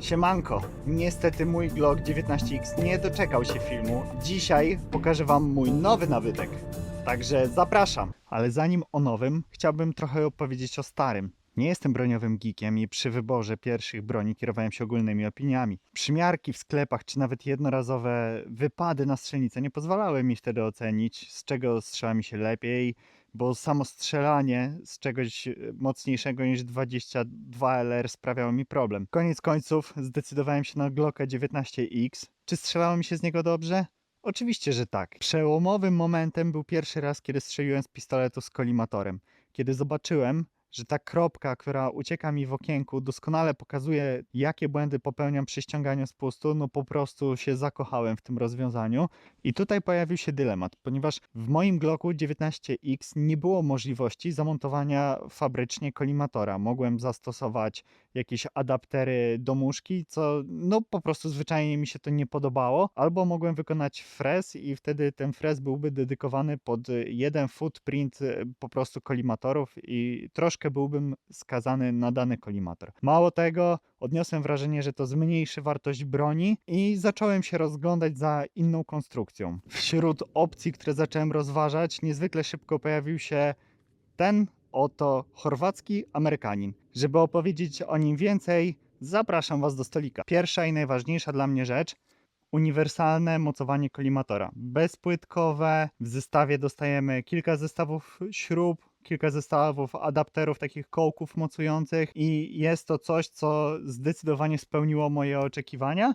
Siemanko, niestety mój Glock 19X nie doczekał się filmu. Dzisiaj pokażę Wam mój nowy nabytek. Także zapraszam. Ale zanim o nowym, chciałbym trochę opowiedzieć o starym. Nie jestem broniowym geekiem i przy wyborze pierwszych broni kierowałem się ogólnymi opiniami. Przymiarki w sklepach czy nawet jednorazowe wypady na strzelnicę nie pozwalały mi wtedy ocenić, z czego strzela mi się lepiej, bo samo strzelanie z czegoś e, mocniejszego niż 22 LR sprawiało mi problem. Koniec końców zdecydowałem się na Glocka 19X. Czy strzelało mi się z niego dobrze? Oczywiście, że tak. Przełomowym momentem był pierwszy raz, kiedy strzeliłem z pistoletu z kolimatorem. Kiedy zobaczyłem, że ta kropka, która ucieka mi w okienku, doskonale pokazuje, jakie błędy popełniam przy ściąganiu spustu, no po prostu się zakochałem w tym rozwiązaniu. I tutaj pojawił się dylemat, ponieważ w moim Glocku 19X nie było możliwości zamontowania fabrycznie kolimatora. Mogłem zastosować jakieś adaptery do muszki, co no po prostu zwyczajnie mi się to nie podobało, albo mogłem wykonać frez i wtedy ten frez byłby dedykowany pod jeden footprint e, po prostu kolimatorów i troszkę byłbym skazany na dany kolimator. Mało tego, odniosłem wrażenie, że to zmniejszy wartość broni i zacząłem się rozglądać za inną konstrukcją. Wśród opcji, które zacząłem rozważać, niezwykle szybko pojawił się ten oto chorwacki Amerykanin. Żeby opowiedzieć o nim więcej, zapraszam Was do stolika. Pierwsza i najważniejsza dla mnie rzecz uniwersalne mocowanie kolimatora. Bezpłytkowe. W zestawie dostajemy kilka zestawów śrub, kilka zestawów adapterów, takich kołków mocujących i jest to coś, co zdecydowanie spełniło moje oczekiwania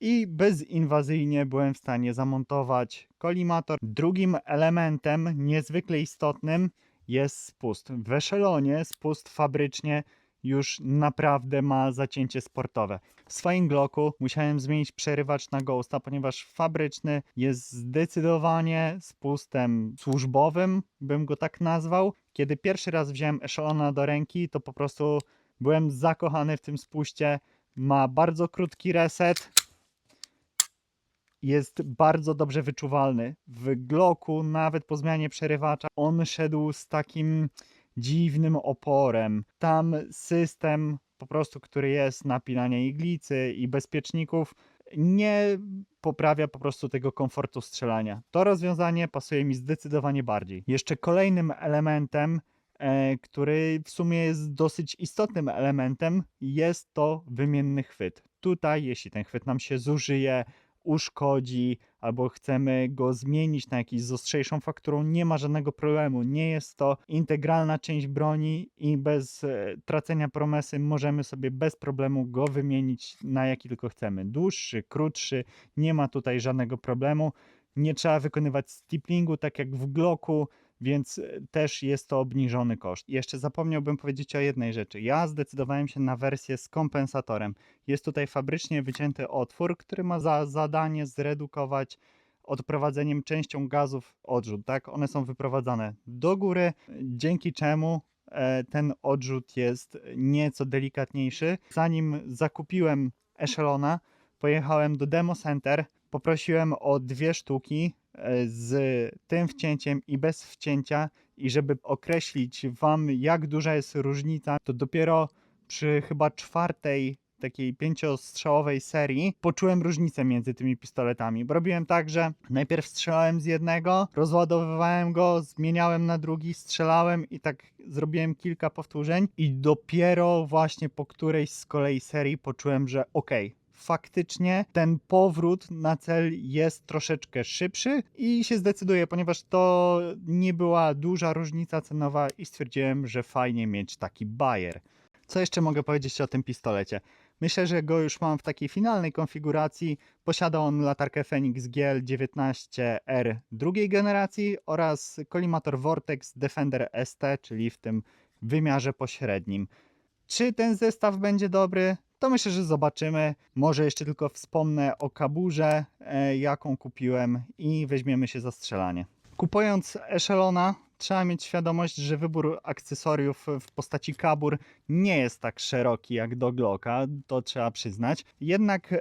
i bezinwazyjnie byłem w stanie zamontować kolimator. Drugim elementem niezwykle istotnym jest spust. W eszelonie spust fabrycznie już naprawdę ma zacięcie sportowe. W swoim Glocku musiałem zmienić przerywacz na Ghosta, ponieważ fabryczny jest zdecydowanie spustem służbowym, bym go tak nazwał. Kiedy pierwszy raz wziąłem eszelona do ręki, to po prostu byłem zakochany w tym spuście. Ma bardzo krótki reset, jest bardzo dobrze wyczuwalny. W Glocku, nawet po zmianie przerywacza, on szedł z takim dziwnym oporem. Tam system po prostu, który jest napinania iglicy i bezpieczników, nie poprawia po prostu tego komfortu strzelania. To rozwiązanie pasuje mi zdecydowanie bardziej. Jeszcze kolejnym elementem, e, który w sumie jest dosyć istotnym elementem, jest to wymienny chwyt. Tutaj, jeśli ten chwyt nam się zużyje, uszkodzi, albo chcemy go zmienić na jakiś z ostrzejszą fakturą, nie ma żadnego problemu. Nie jest to integralna część broni i bez e, tracenia promesy możemy sobie bez problemu go wymienić na jaki tylko chcemy. Dłuższy, krótszy, nie ma tutaj żadnego problemu. Nie trzeba wykonywać stiplingu tak jak w Glocku, więc e, też jest to obniżony koszt. Jeszcze zapomniałbym powiedzieć o jednej rzeczy. Ja zdecydowałem się na wersję z kompensatorem. Jest tutaj fabrycznie wycięty otwór, który ma za zadanie zredukować odprowadzeniem częścią gazów odrzut. Tak, one są wyprowadzane do góry, dzięki czemu e, ten odrzut jest nieco delikatniejszy. Zanim zakupiłem Echelona, pojechałem do Demo Center, poprosiłem o dwie sztuki z tym wcięciem i bez wcięcia i żeby określić Wam jak duża jest różnica, to dopiero przy chyba czwartej takiej pięciostrzałowej serii poczułem różnicę między tymi pistoletami. Bo robiłem tak, że najpierw strzelałem z jednego, rozładowywałem go, zmieniałem na drugi, strzelałem i tak zrobiłem kilka powtórzeń i dopiero właśnie po którejś z kolei serii poczułem, że okej, faktycznie ten powrót na cel jest troszeczkę szybszy i się zdecyduję, ponieważ to nie była duża różnica cenowa i stwierdziłem, że fajnie mieć taki bajer. Co jeszcze mogę powiedzieć o tym pistolecie? Myślę, że go już mam w takiej finalnej konfiguracji. Posiada on latarkę Phoenix GL19R drugiej generacji oraz kolimator Vortex Defender ST, czyli w tym wymiarze pośrednim. Czy ten zestaw będzie dobry? To myślę, że zobaczymy. Może jeszcze tylko wspomnę o kaburze, e, jaką kupiłem i weźmiemy się za strzelanie. Kupując Echelona, trzeba mieć świadomość, że wybór akcesoriów w postaci kabur nie jest tak szeroki jak do Glocka, to trzeba przyznać. Jednak e,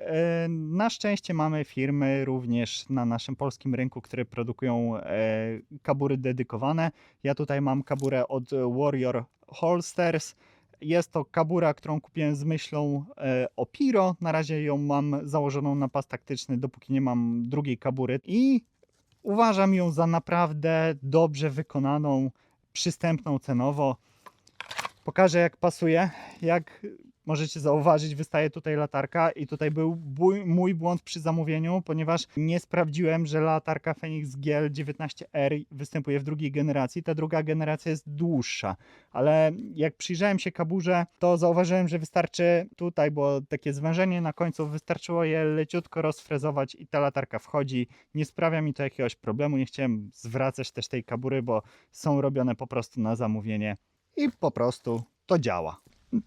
na szczęście mamy firmy również na naszym polskim rynku, które produkują e, kabury dedykowane. Ja tutaj mam kaburę od Warrior Holsters Jest to kabura, którą kupiłem z myślą e, o Piro. Na razie ją mam założoną na pas taktyczny, dopóki nie mam drugiej kabury. I uważam ją za naprawdę dobrze wykonaną, przystępną cenowo. Pokażę jak pasuje. Jak możecie zauważyć, wystaje tutaj latarka i tutaj był bój- mój błąd przy zamówieniu, ponieważ nie sprawdziłem, że latarka Phoenix GL 19R występuje w drugiej generacji. Ta druga generacja jest dłuższa, ale jak przyjrzałem się kaburze, to zauważyłem, że wystarczy tutaj, bo takie zwężenie na końcu, wystarczyło je leciutko rozfrezować i ta latarka wchodzi. Nie sprawia mi to jakiegoś problemu, nie chciałem zwracać też tej kabury, bo są robione po prostu na zamówienie i po prostu to działa.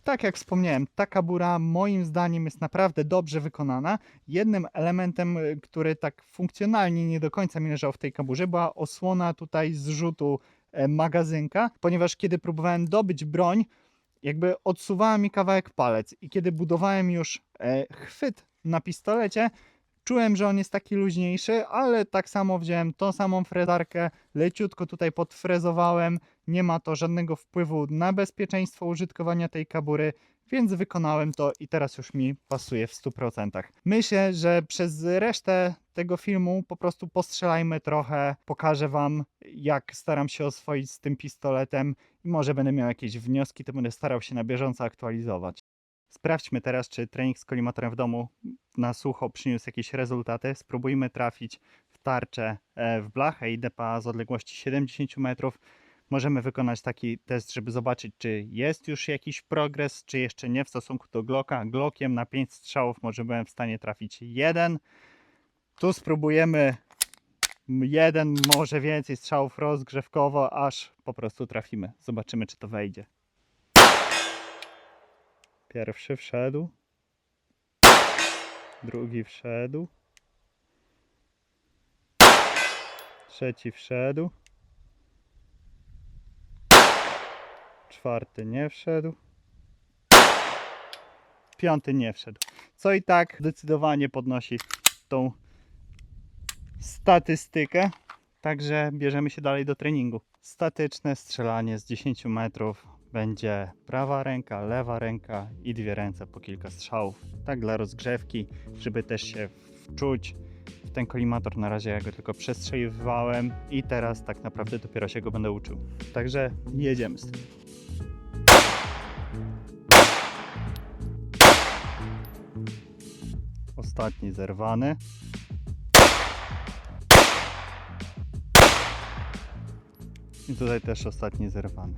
Tak jak wspomniałem, ta kabura moim zdaniem jest naprawdę dobrze wykonana. Jednym elementem, y, który tak funkcjonalnie nie do końca mi leżał w tej kaburze, była osłona tutaj zrzutu e, magazynka, ponieważ kiedy próbowałem dobyć broń, jakby odsuwała mi kawałek palec i kiedy budowałem już e, chwyt na pistolecie, czułem, że on jest taki luźniejszy, ale tak samo wziąłem tą samą frezarkę, leciutko tutaj podfrezowałem, nie ma to żadnego wpływu na bezpieczeństwo użytkowania tej kabury, więc wykonałem to i teraz już mi pasuje w 100%. Myślę, że przez resztę tego filmu po prostu postrzelajmy trochę, pokażę Wam jak staram się oswoić z tym pistoletem i może będę miał jakieś wnioski, to będę starał się na bieżąco aktualizować. Sprawdźmy teraz, czy trening z kolimatorem w domu na sucho przyniósł jakieś rezultaty. Spróbujmy trafić w tarczę e, w blachę i DPA z odległości 70 metrów. Możemy wykonać taki test, żeby zobaczyć, czy jest już jakiś progres, czy jeszcze nie w stosunku do Glocka. Glockiem na 5 strzałów może byłem w stanie trafić jeden. Tu spróbujemy jeden, może więcej strzałów rozgrzewkowo, aż po prostu trafimy. Zobaczymy, czy to wejdzie. Pierwszy wszedł. Drugi wszedł. Trzeci wszedł. Czwarty nie wszedł. Piąty nie wszedł. Co i tak zdecydowanie podnosi tą statystykę. Także bierzemy się dalej do treningu. Statyczne strzelanie z 10 metrów będzie prawa ręka, lewa ręka i dwie ręce po kilka strzałów. Tak dla rozgrzewki, żeby też się wczuć w ten kolimator. Na razie ja go tylko przestrzeliwałem i teraz tak naprawdę dopiero się go będę uczył. Także jedziemy z tym. Ostatni zerwany. I tutaj też ostatni zerwany.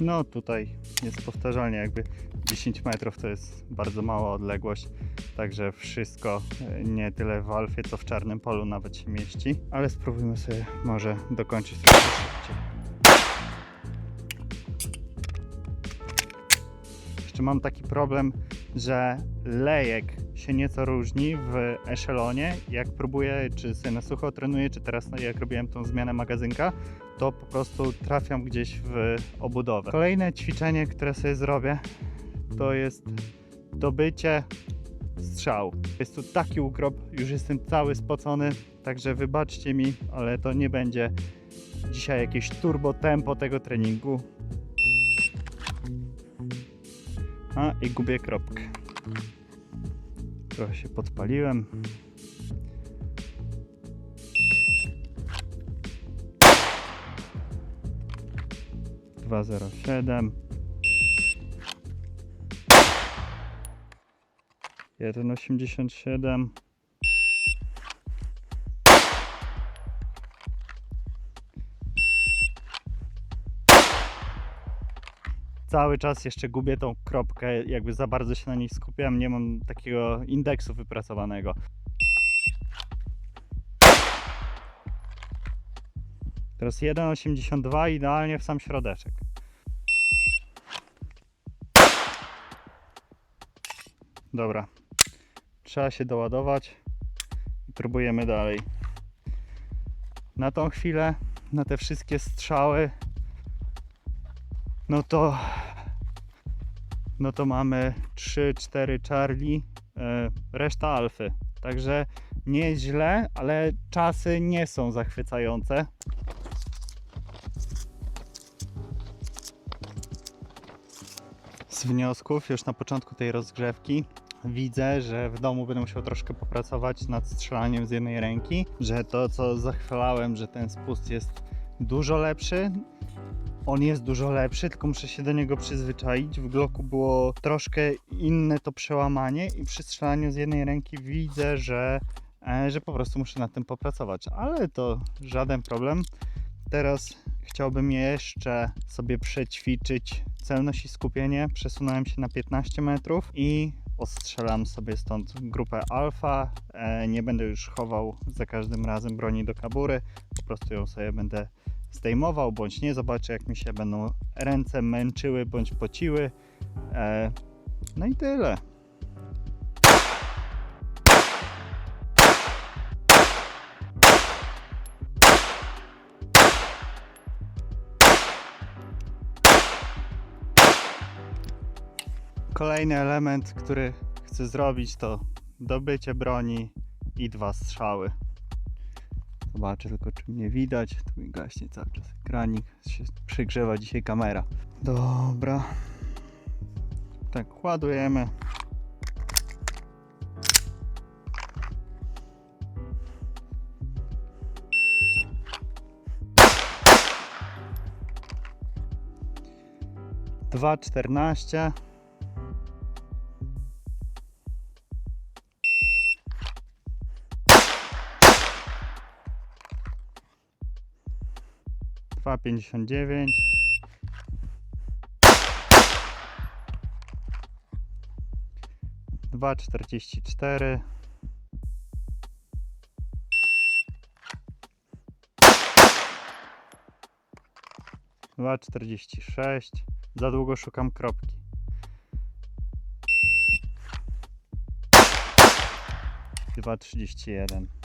No tutaj jest powtarzalnie jakby 10 metrów to jest bardzo mała odległość, także wszystko e, nie tyle w alfie co w czarnym polu nawet się mieści, ale spróbujmy sobie może dokończyć trochę szybciej. Jeszcze mam taki problem, że lejek się nieco różni w eszelonie. Jak próbuję, czy sobie na sucho trenuję, czy teraz no, jak robiłem tą zmianę magazynka, to po prostu trafiam gdzieś w obudowę. Kolejne ćwiczenie, które sobie zrobię, to jest dobycie strzału. Jest tu taki ukrop, już jestem cały spocony, także wybaczcie mi, ale to nie będzie dzisiaj jakieś turbo tempo tego treningu. A i gubię kropkę. Trochę się podpaliłem. Dwa zero siedem. Jeden osiemdziesiąt siedem. Cały czas jeszcze gubię tą kropkę, jakby za bardzo się na niej skupiam, nie mam takiego indeksu wypracowanego. Teraz 1,82 idealnie w sam środeczek. Dobra. Trzeba się doładować i próbujemy dalej. Na tą chwilę, na te wszystkie strzały, no to no to mamy 3, 4 Charlie, e, reszta alfy. Także nie jest źle, ale czasy nie są zachwycające. Z wniosków już na początku tej rozgrzewki widzę, że w domu będę musiał troszkę popracować nad strzelaniem z jednej ręki, że to co zachwalałem, że ten spust jest dużo lepszy, on jest dużo lepszy, tylko muszę się do niego przyzwyczaić. W Glocku było troszkę inne to przełamanie i przy strzelaniu z jednej ręki widzę, że, e, że po prostu muszę nad tym popracować, ale to żaden problem. Teraz chciałbym jeszcze sobie przećwiczyć celność i skupienie. Przesunąłem się na 15 metrów i ostrzelam sobie stąd grupę alfa. E, nie będę już chował za każdym razem broni do kabury, po prostu ją sobie będę zdejmował bądź nie. Zobaczę, jak mi się będą ręce męczyły bądź pociły. E, no i tyle. Kolejny element, który chcę zrobić, to dobycie broni i dwa strzały. Zobaczę tylko, czy mnie widać. Tu mi gaśnie cały czas ekranik. Się przygrzewa dzisiaj kamera. Dobra. Tak, ładujemy. Dwa czternaście. Cztery. Dwa czterdzieści sześć. Za długo szukam kropki. Dwa trzydzieści jeden.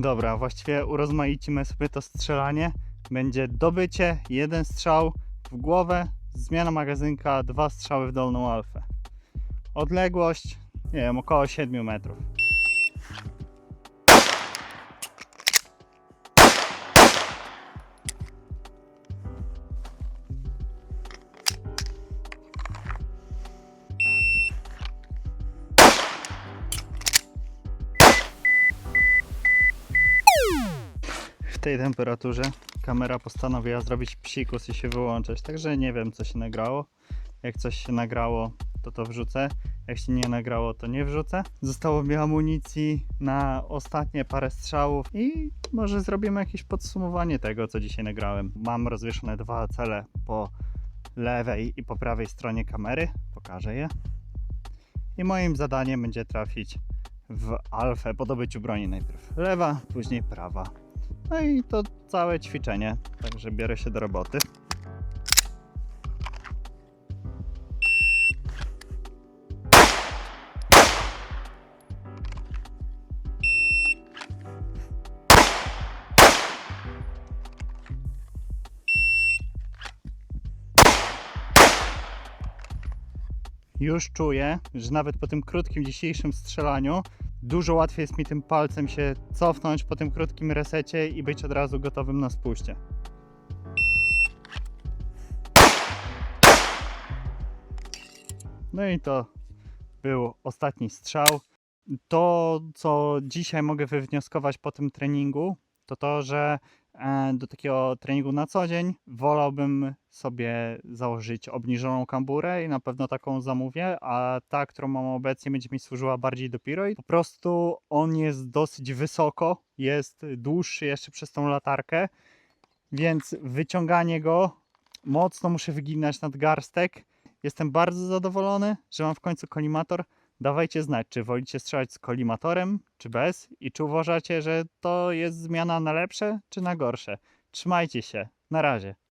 Dobra, właściwie urozmaicimy sobie to strzelanie. Będzie dobycie, jeden strzał w głowę, zmiana magazynka, dwa strzały w dolną alfę. Odległość, nie wiem, około 7 metrów. Tej temperaturze kamera postanowiła zrobić psikus i się wyłączać, także nie wiem co się nagrało. Jak coś się nagrało, to to wrzucę. Jak się nie nagrało, to nie wrzucę. Zostało mi amunicji na ostatnie parę strzałów i może zrobimy jakieś podsumowanie tego, co dzisiaj nagrałem. Mam rozwieszone dwa cele po lewej i po prawej stronie kamery. Pokażę je. I moim zadaniem będzie trafić w alfę po dobyciu broni najpierw lewa, później prawa. No i to całe ćwiczenie. Także biorę się do roboty. Już czuję, że nawet po tym krótkim dzisiejszym strzelaniu dużo łatwiej jest mi tym palcem się cofnąć po tym krótkim resecie i być od razu gotowym na spuście. No i to był ostatni strzał. To, co dzisiaj mogę wywnioskować po tym treningu, to to, że do takiego treningu na co dzień wolałbym sobie założyć obniżoną kamburę i na pewno taką zamówię, a ta, którą mam obecnie będzie mi służyła bardziej do piro i po prostu on jest dosyć wysoko, jest dłuższy jeszcze przez tą latarkę, więc wyciąganie go mocno muszę wyginać nadgarstek. Jestem bardzo zadowolony, że mam w końcu kolimator. Dawajcie znać, czy wolicie strzelać z kolimatorem, czy bez i czy uważacie, że to jest zmiana na lepsze, czy na gorsze. Trzymajcie się. Na razie.